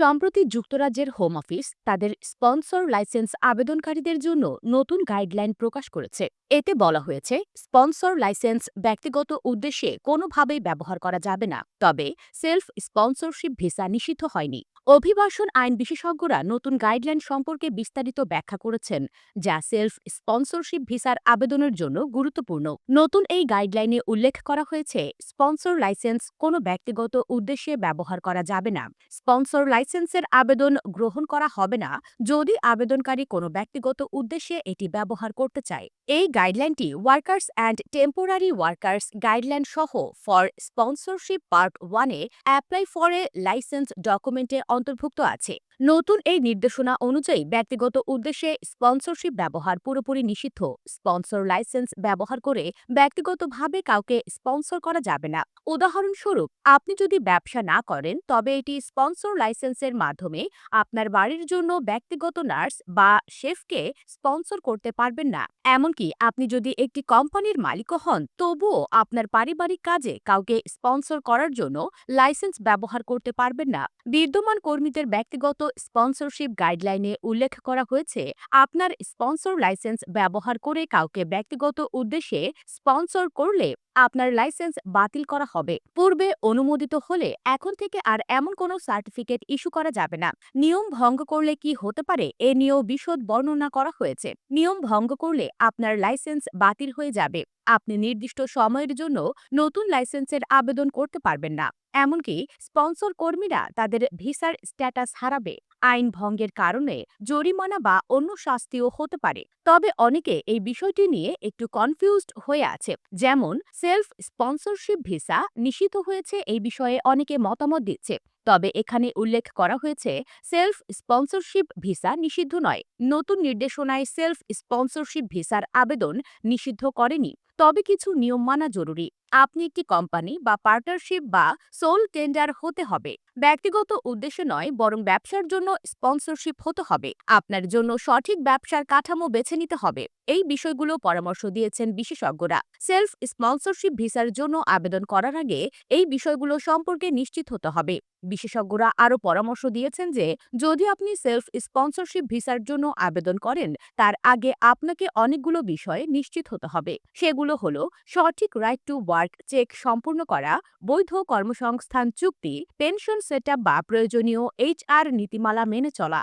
সম্প্রতি যুক্তরাজ্যের home office তাদের স্পন্সর লাইসেন্স আবেদনকারীদের জন্য নতুন গাইডলাইন প্রকাশ করেছে। এতে বলা হয়েছে, স্পন্সর লাইসেন্স ব্যক্তিগত উদ্দেশ্যে কোনোভাবেই ব্যবহার করা যাবে না, তবে সেলফ স্পন্সরশিপ ভিসা নিষিদ্ধ হয়নি। অভিবাসন আইন বিশেষজ্ঞরা নতুন গাইডলাইন সম্পর্কে বিস্তারিত ব্যাখ্যা করেছেন, যা সেলফ স্পন্সরশিপ ভিসার আবেদনের জন্য গুরুত্বপূর্ণ। নতুন এই গাইডলাইনে উল্লেখ করা হয়েছে, স্পন্সর লাইসেন্স কোনো ব্যক্তিগত উদ্দেশ্যে ব্যবহার করা যাবে না। স্পন্সর লাইসেন্সের আবেদন গ্রহণ করা হবে না যদি আবেদনকারী কোনো ব্যক্তিগত উদ্দেশ্যে এটি ব্যবহার করতে চায়। এই গাইডলাইনটি workers and temporary workers guideline সহ ফর স্পন্সরশিপ পার্ট ওয়ানে অ্যাপ্লাই ফর এ লাইসেন্স ডকুমেন্টে অন্তর্ভুক্ত আছে। নতুন এই নির্দেশনা অনুযায়ী ব্যক্তিগত উদ্দেশ্যে স্পন্সরশিপ ব্যবহার পুরোপুরি নিষিদ্ধ। স্পন্সর লাইসেন্স ব্যবহার করে ব্যক্তিগতভাবে কাউকে স্পন্সর করা যাবে না। উদাহরণস্বরূপ, আপনি যদি ব্যবসা না করেন, তবে এটি স্পন্সর লাইসেন্সের মাধ্যমে আপনার বাড়ির জন্য ব্যক্তিগত নার্স বা শেফকে স্পন্সর করতে পারবেন না। এমনকি আপনি যদি একটি কোম্পানির মালিকও হন, তবুও আপনার পারিবারিক কাজে কাউকে স্পন্সর করার জন্য লাইসেন্স ব্যবহার করতে পারবেন না। বিদ্যমান কর্মীদের ব্যক্তিগত স্পন্সরশিপ গাইডলাইনে উল্লেখ করা হয়েছে, আপনার স্পন্সর লাইসেন্স ব্যবহার করে কাউকে ব্যক্তিগত উদ্দেশ্যে স্পন্সর করলে আপনার লাইসেন্স বাতিল করা হবে। পূর্বে অনুমোদিত হলে এখন থেকে আর এমন কোনো সার্টিফিকেট ইস্যু করা যাবে না। নিয়ম ভঙ্গ করলে কি হতে পারে এ নিয়েও বিশদ বর্ণনা করা হয়েছে। নিয়ম ভঙ্গ করলে আপনার লাইসেন্স বাতিল হয়ে যাবে। আপনি নির্দিষ্ট সময়ের জন্য নতুন লাইসেন্সের আবেদন করতে পারবেন না। এমনকি স্পন্সর কর্মীরা তাদের ভিসার স্ট্যাটাস হারাবে। আইন ভঙ্গের কারণে জরিমানা বা অন্য শাস্তিও হতে পারে। তবে অনেকে এই বিষয়টি নিয়ে একটু কনফিউজড হয়ে আছে। যেমন, সেলফ স্পন্সরশিপ ভিসা নিষিদ্ধ হয়েছে এই বিষয়ে অনেকে মতামত দিচ্ছে। তবে এখানে উল্লেখ করা হয়েছে, সেলফ স্পন্সরশিপ ভিসা নিষিদ্ধ নয়। নতুন নির্দেশনায় সেলফ স্পন্সরশিপ ভিসার আবেদন নিষিদ্ধ করেনি। তবে কিছু নিয়ম মানা জরুরি। আপনি একটি কোম্পানি বা পার্টনারশিপ বা সোল টেন্ডার হতে হবে। ব্যক্তিগত উদ্দেশ্যে নয়, বরং ব্যবসার জন্য স্পন্সরশিপ হতে হবে। আপনার জন্য সঠিক ব্যবসার কাঠামো বেছে নিতে হবে। এই বিষয়গুলো পরামর্শ দিয়েছেন বিশেষজ্ঞরা। সেলফ স্পন্সরশিপ ভিসার জন্য আবেদন করার আগে এই বিষয়গুলো সম্পর্কে নিশ্চিত হতে হবে। বিশেষজ্ঞরা আরও পরামর্শ দিয়েছেন যে, যদি আপনি সেলফ স্পন্সরশিপ ভিসার জন্য আবেদন করেন, তার আগে আপনাকে অনেকগুলো বিষয়ে নিশ্চিত হতে হবে। সেগুলো হলো সঠিক রাইট টু ওয়ার্ক চেক সম্পূর্ণ করা বৈধ কর্মসংস্থান চুক্তি পেনশন সেট বা প্রয়োজনীয় এইচআর নীতিমালা মেনে চলা।